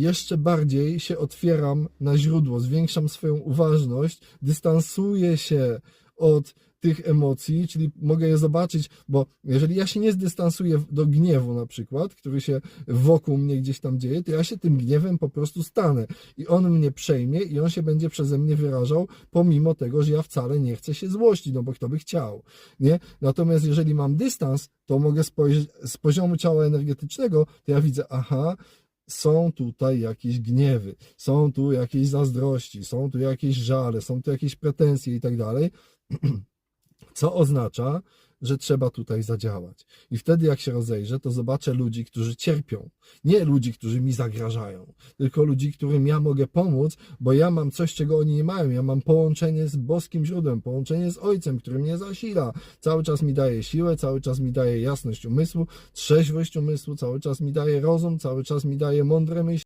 jeszcze bardziej się otwieram na źródło, zwiększam swoją uważność, dystansuję się od tych emocji, czyli mogę je zobaczyć, bo jeżeli ja się nie zdystansuję do gniewu na przykład, który się wokół mnie gdzieś tam dzieje, to ja się tym gniewem po prostu stanę i on mnie przejmie i on się będzie przeze mnie wyrażał, pomimo tego, że ja wcale nie chcę się złościć, no bo kto by chciał, nie? Natomiast jeżeli mam dystans, to mogę spojrzeć z poziomu ciała energetycznego, to ja widzę, aha, są tutaj jakieś gniewy, są tu jakieś zazdrości, są tu jakieś żale, są tu jakieś pretensje i tak dalej, co oznacza, że trzeba tutaj zadziałać. I wtedy, jak się rozejrzę, to zobaczę ludzi, którzy cierpią. Nie ludzi, którzy mi zagrażają, tylko ludzi, którym ja mogę pomóc, bo ja mam coś, czego oni nie mają. Ja mam połączenie z boskim źródłem, połączenie z Ojcem, który mnie zasila. Cały czas mi daje siłę, cały czas mi daje jasność umysłu, trzeźwość umysłu, cały czas mi daje rozum, cały czas mi daje mądre myśli.